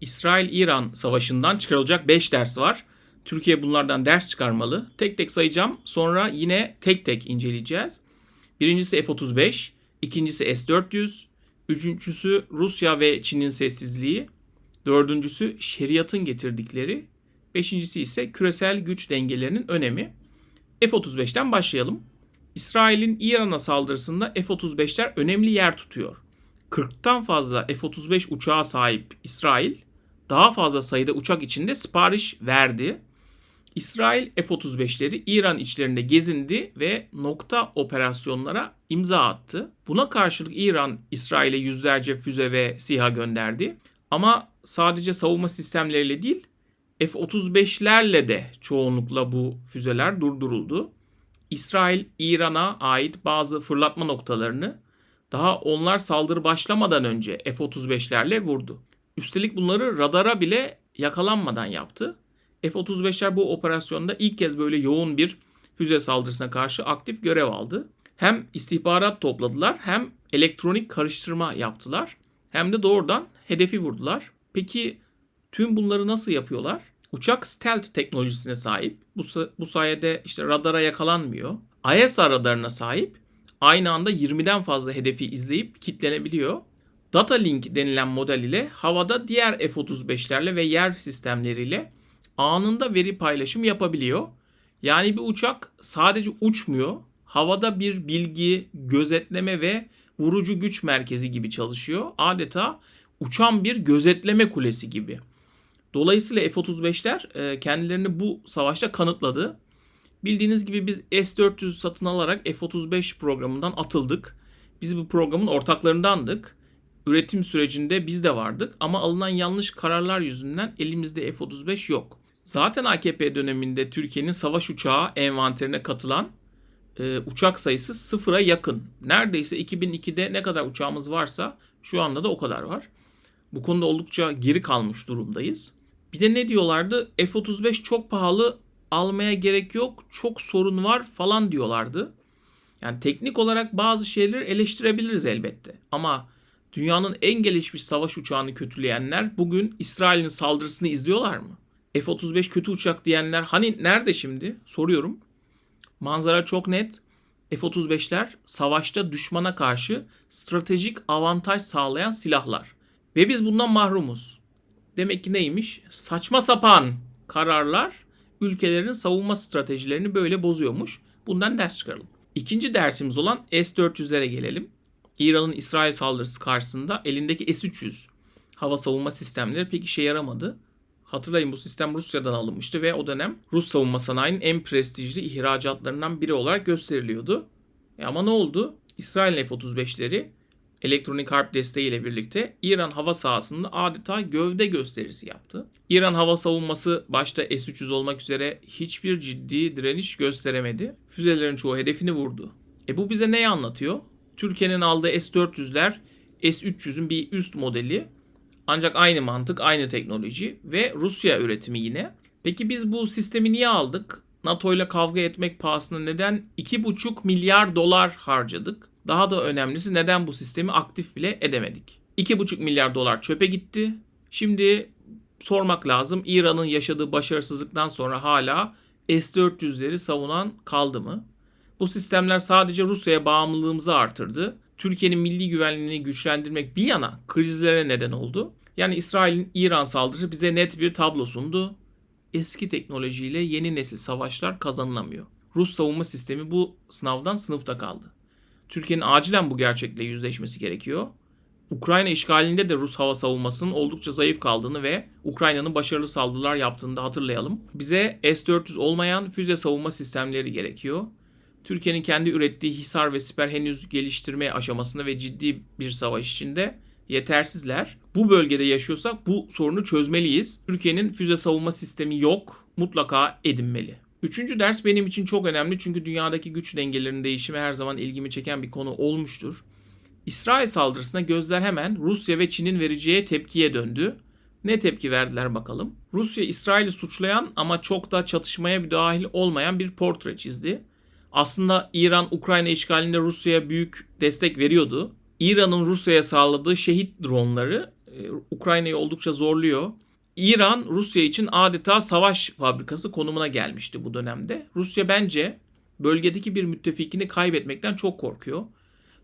İsrail-İran savaşından çıkarılacak 5 ders var. Türkiye bunlardan ders çıkarmalı. Tek tek sayacağım. Sonra yine tek tek inceleyeceğiz. Birincisi F-35, ikincisi S-400, üçüncüsü Rusya ve Çin'in sessizliği, dördüncüsü şeriatın getirdikleri, beşincisi ise küresel güç dengelerinin önemi. F-35'ten başlayalım. İsrail'in İran'a saldırısında F-35'ler önemli yer tutuyor. 40'tan fazla F-35 uçağa sahip İsrail daha fazla sayıda uçak içinde sipariş verdi. İsrail F-35'leri İran içlerinde gezindi ve nokta operasyonlara imza attı. Buna karşılık İran İsrail'e yüzlerce füze ve SİHA gönderdi. Ama sadece savunma sistemleriyle değil F-35'lerle de çoğunlukla bu füzeler durduruldu. İsrail İran'a ait bazı fırlatma noktalarını daha onlar saldırı başlamadan önce F-35'lerle vurdu. Üstelik bunları radara bile yakalanmadan yaptı. F-35'ler bu operasyonda ilk kez böyle yoğun bir füze saldırısına karşı aktif görev aldı. Hem istihbarat topladılar hem elektronik karıştırma yaptılar hem de doğrudan hedefi vurdular. Peki tüm bunları nasıl yapıyorlar? Uçak stealth teknolojisine sahip. Bu, bu sayede işte radara yakalanmıyor. ISR radarına sahip. Aynı anda 20'den fazla hedefi izleyip kitlenebiliyor. Data Link denilen model ile havada diğer F-35'lerle ve yer sistemleriyle anında veri paylaşımı yapabiliyor. Yani bir uçak sadece uçmuyor, havada bir bilgi, gözetleme ve vurucu güç merkezi gibi çalışıyor. Adeta uçan bir gözetleme kulesi gibi. Dolayısıyla F-35'ler e, kendilerini bu savaşta kanıtladı. Bildiğiniz gibi biz S-400 satın alarak F-35 programından atıldık. Biz bu programın ortaklarındandık. Üretim sürecinde biz de vardık ama alınan yanlış kararlar yüzünden elimizde F-35 yok. Zaten AKP döneminde Türkiye'nin savaş uçağı envanterine katılan e, uçak sayısı sıfıra yakın. Neredeyse 2002'de ne kadar uçağımız varsa şu anda da o kadar var. Bu konuda oldukça geri kalmış durumdayız. Bir de ne diyorlardı? F-35 çok pahalı almaya gerek yok çok sorun var falan diyorlardı. Yani teknik olarak bazı şeyleri eleştirebiliriz elbette. Ama dünyanın en gelişmiş savaş uçağını kötüleyenler bugün İsrail'in saldırısını izliyorlar mı? F-35 kötü uçak diyenler hani nerede şimdi? Soruyorum. Manzara çok net. F-35'ler savaşta düşmana karşı stratejik avantaj sağlayan silahlar. Ve biz bundan mahrumuz. Demek ki neymiş? Saçma sapan kararlar ülkelerin savunma stratejilerini böyle bozuyormuş. Bundan ders çıkaralım. İkinci dersimiz olan S-400'lere gelelim. İran'ın İsrail saldırısı karşısında elindeki S-300 hava savunma sistemleri pek işe yaramadı. Hatırlayın bu sistem Rusya'dan alınmıştı ve o dönem Rus savunma sanayinin en prestijli ihracatlarından biri olarak gösteriliyordu. E ama ne oldu? İsrail F-35'leri elektronik harp desteğiyle birlikte İran hava sahasında adeta gövde gösterisi yaptı. İran hava savunması başta S-300 olmak üzere hiçbir ciddi direniş gösteremedi. Füzelerin çoğu hedefini vurdu. E bu bize neyi anlatıyor? Türkiye'nin aldığı S-400'ler S-300'ün bir üst modeli. Ancak aynı mantık, aynı teknoloji ve Rusya üretimi yine. Peki biz bu sistemi niye aldık? NATO ile kavga etmek pahasına neden 2,5 milyar dolar harcadık? Daha da önemlisi neden bu sistemi aktif bile edemedik? 2,5 milyar dolar çöpe gitti. Şimdi sormak lazım İran'ın yaşadığı başarısızlıktan sonra hala S-400'leri savunan kaldı mı? Bu sistemler sadece Rusya'ya bağımlılığımızı artırdı. Türkiye'nin milli güvenliğini güçlendirmek bir yana krizlere neden oldu. Yani İsrail'in İran saldırısı bize net bir tablo sundu. Eski teknolojiyle yeni nesil savaşlar kazanılamıyor. Rus savunma sistemi bu sınavdan sınıfta kaldı. Türkiye'nin acilen bu gerçekle yüzleşmesi gerekiyor. Ukrayna işgalinde de Rus hava savunmasının oldukça zayıf kaldığını ve Ukrayna'nın başarılı saldırılar yaptığını da hatırlayalım. Bize S-400 olmayan füze savunma sistemleri gerekiyor. Türkiye'nin kendi ürettiği Hisar ve Siper henüz geliştirme aşamasında ve ciddi bir savaş içinde yetersizler. Bu bölgede yaşıyorsak bu sorunu çözmeliyiz. Türkiye'nin füze savunma sistemi yok, mutlaka edinmeli. Üçüncü ders benim için çok önemli çünkü dünyadaki güç dengelerinin değişimi her zaman ilgimi çeken bir konu olmuştur. İsrail saldırısına gözler hemen Rusya ve Çin'in vereceği tepkiye döndü. Ne tepki verdiler bakalım. Rusya İsrail'i suçlayan ama çok da çatışmaya müdahil olmayan bir portre çizdi. Aslında İran Ukrayna işgalinde Rusya'ya büyük destek veriyordu. İran'ın Rusya'ya sağladığı şehit dronları e, Ukrayna'yı oldukça zorluyor. İran Rusya için adeta savaş fabrikası konumuna gelmişti bu dönemde. Rusya bence bölgedeki bir müttefikini kaybetmekten çok korkuyor.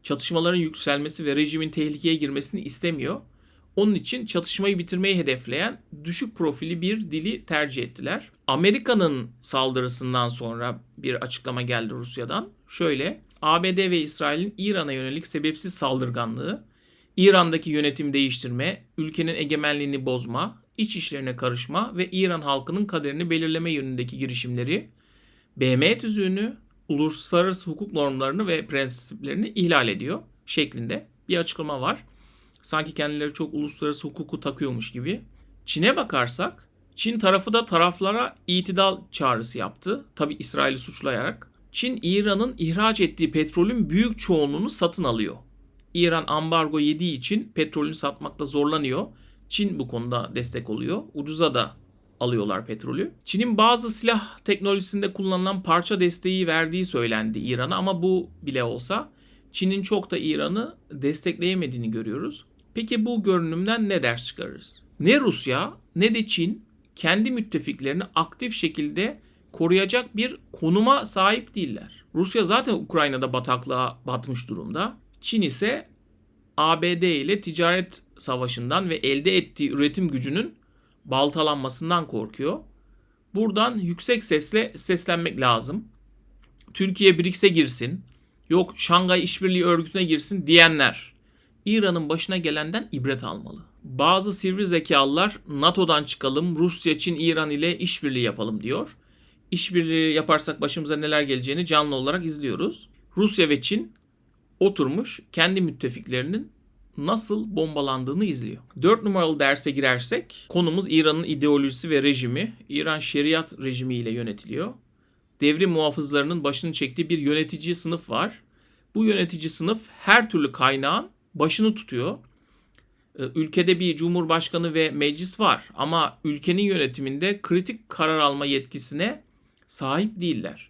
Çatışmaların yükselmesi ve rejimin tehlikeye girmesini istemiyor. Onun için çatışmayı bitirmeyi hedefleyen düşük profili bir dili tercih ettiler. Amerika'nın saldırısından sonra bir açıklama geldi Rusya'dan. Şöyle, ABD ve İsrail'in İran'a yönelik sebepsiz saldırganlığı, İran'daki yönetim değiştirme, ülkenin egemenliğini bozma, iç işlerine karışma ve İran halkının kaderini belirleme yönündeki girişimleri BM tüzüğünü, uluslararası hukuk normlarını ve prensiplerini ihlal ediyor şeklinde bir açıklama var. Sanki kendileri çok uluslararası hukuku takıyormuş gibi. Çin'e bakarsak Çin tarafı da taraflara itidal çağrısı yaptı. Tabi İsrail'i suçlayarak. Çin İran'ın ihraç ettiği petrolün büyük çoğunluğunu satın alıyor. İran ambargo yediği için petrolünü satmakta zorlanıyor. Çin bu konuda destek oluyor. Ucuza da alıyorlar petrolü. Çin'in bazı silah teknolojisinde kullanılan parça desteği verdiği söylendi İran'a ama bu bile olsa Çin'in çok da İran'ı destekleyemediğini görüyoruz. Peki bu görünümden ne ders çıkarırız? Ne Rusya ne de Çin kendi müttefiklerini aktif şekilde koruyacak bir konuma sahip değiller. Rusya zaten Ukrayna'da bataklığa batmış durumda. Çin ise ABD ile ticaret savaşından ve elde ettiği üretim gücünün baltalanmasından korkuyor. Buradan yüksek sesle seslenmek lazım. Türkiye BRICS'e girsin, yok Şangay İşbirliği Örgütü'ne girsin diyenler İran'ın başına gelenden ibret almalı. Bazı sivri zekalılar NATO'dan çıkalım, Rusya, Çin, İran ile işbirliği yapalım diyor. İşbirliği yaparsak başımıza neler geleceğini canlı olarak izliyoruz. Rusya ve Çin oturmuş kendi müttefiklerinin nasıl bombalandığını izliyor. 4 numaralı derse girersek konumuz İran'ın ideolojisi ve rejimi. İran şeriat rejimi ile yönetiliyor. Devrim muhafızlarının başını çektiği bir yönetici sınıf var. Bu yönetici sınıf her türlü kaynağın başını tutuyor. Ee, ülkede bir cumhurbaşkanı ve meclis var ama ülkenin yönetiminde kritik karar alma yetkisine sahip değiller.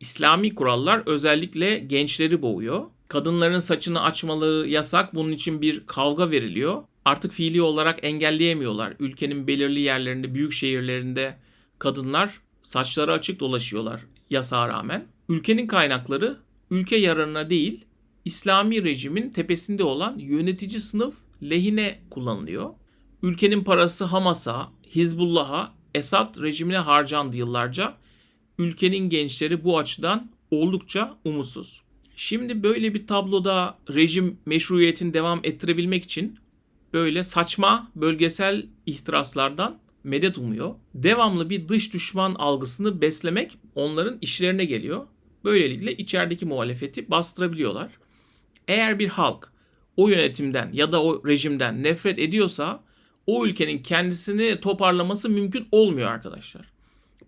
İslami kurallar özellikle gençleri boğuyor. Kadınların saçını açmaları yasak. Bunun için bir kavga veriliyor. Artık fiili olarak engelleyemiyorlar. Ülkenin belirli yerlerinde, büyük şehirlerinde kadınlar saçları açık dolaşıyorlar yasağa rağmen. Ülkenin kaynakları ülke yararına değil, İslami rejimin tepesinde olan yönetici sınıf lehine kullanılıyor. Ülkenin parası Hamas'a, Hizbullah'a, Esad rejimine harcandı yıllarca. Ülkenin gençleri bu açıdan oldukça umutsuz. Şimdi böyle bir tabloda rejim meşruiyetini devam ettirebilmek için böyle saçma bölgesel ihtiraslardan medet umuyor. Devamlı bir dış düşman algısını beslemek onların işlerine geliyor. Böylelikle içerideki muhalefeti bastırabiliyorlar. Eğer bir halk o yönetimden ya da o rejimden nefret ediyorsa o ülkenin kendisini toparlaması mümkün olmuyor arkadaşlar.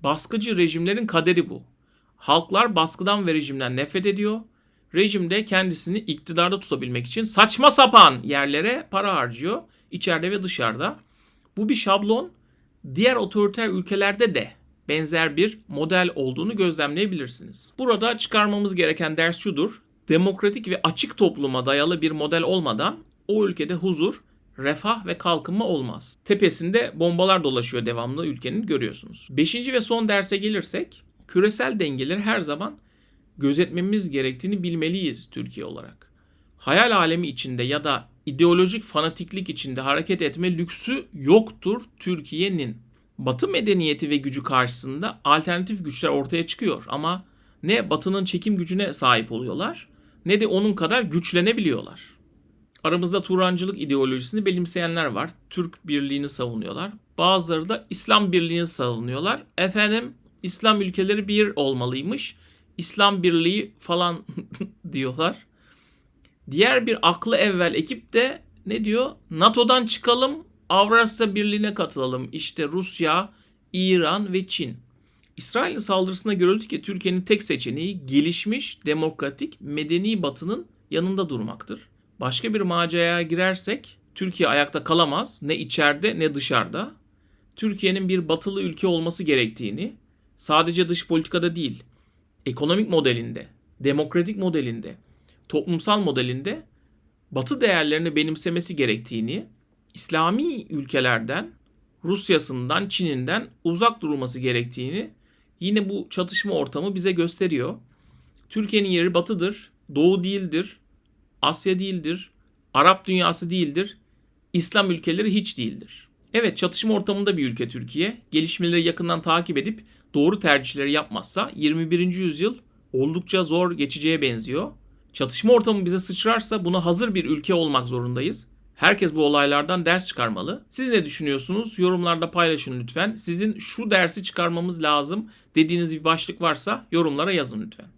Baskıcı rejimlerin kaderi bu. Halklar baskıdan ve rejimden nefret ediyor. Rejim de kendisini iktidarda tutabilmek için saçma sapan yerlere para harcıyor. içeride ve dışarıda. Bu bir şablon. Diğer otoriter ülkelerde de benzer bir model olduğunu gözlemleyebilirsiniz. Burada çıkarmamız gereken ders şudur demokratik ve açık topluma dayalı bir model olmadan o ülkede huzur, refah ve kalkınma olmaz. Tepesinde bombalar dolaşıyor devamlı ülkenin görüyorsunuz. Beşinci ve son derse gelirsek küresel dengeleri her zaman gözetmemiz gerektiğini bilmeliyiz Türkiye olarak. Hayal alemi içinde ya da ideolojik fanatiklik içinde hareket etme lüksü yoktur Türkiye'nin. Batı medeniyeti ve gücü karşısında alternatif güçler ortaya çıkıyor ama ne Batı'nın çekim gücüne sahip oluyorlar ne de onun kadar güçlenebiliyorlar. Aramızda Turancılık ideolojisini benimseyenler var. Türk birliğini savunuyorlar. Bazıları da İslam birliğini savunuyorlar. Efendim İslam ülkeleri bir olmalıymış. İslam birliği falan diyorlar. Diğer bir aklı evvel ekip de ne diyor? NATO'dan çıkalım, Avrasya Birliği'ne katılalım. İşte Rusya, İran ve Çin. İsrail'in saldırısına görüldü ki Türkiye'nin tek seçeneği gelişmiş, demokratik, medeni batının yanında durmaktır. Başka bir maceraya girersek Türkiye ayakta kalamaz ne içeride ne dışarıda. Türkiye'nin bir batılı ülke olması gerektiğini sadece dış politikada değil, ekonomik modelinde, demokratik modelinde, toplumsal modelinde batı değerlerini benimsemesi gerektiğini, İslami ülkelerden, Rusya'sından, Çin'inden uzak durulması gerektiğini yine bu çatışma ortamı bize gösteriyor. Türkiye'nin yeri batıdır, doğu değildir, Asya değildir, Arap dünyası değildir, İslam ülkeleri hiç değildir. Evet çatışma ortamında bir ülke Türkiye. Gelişmeleri yakından takip edip doğru tercihleri yapmazsa 21. yüzyıl oldukça zor geçeceğe benziyor. Çatışma ortamı bize sıçrarsa buna hazır bir ülke olmak zorundayız. Herkes bu olaylardan ders çıkarmalı. Siz ne düşünüyorsunuz? Yorumlarda paylaşın lütfen. Sizin şu dersi çıkarmamız lazım dediğiniz bir başlık varsa yorumlara yazın lütfen.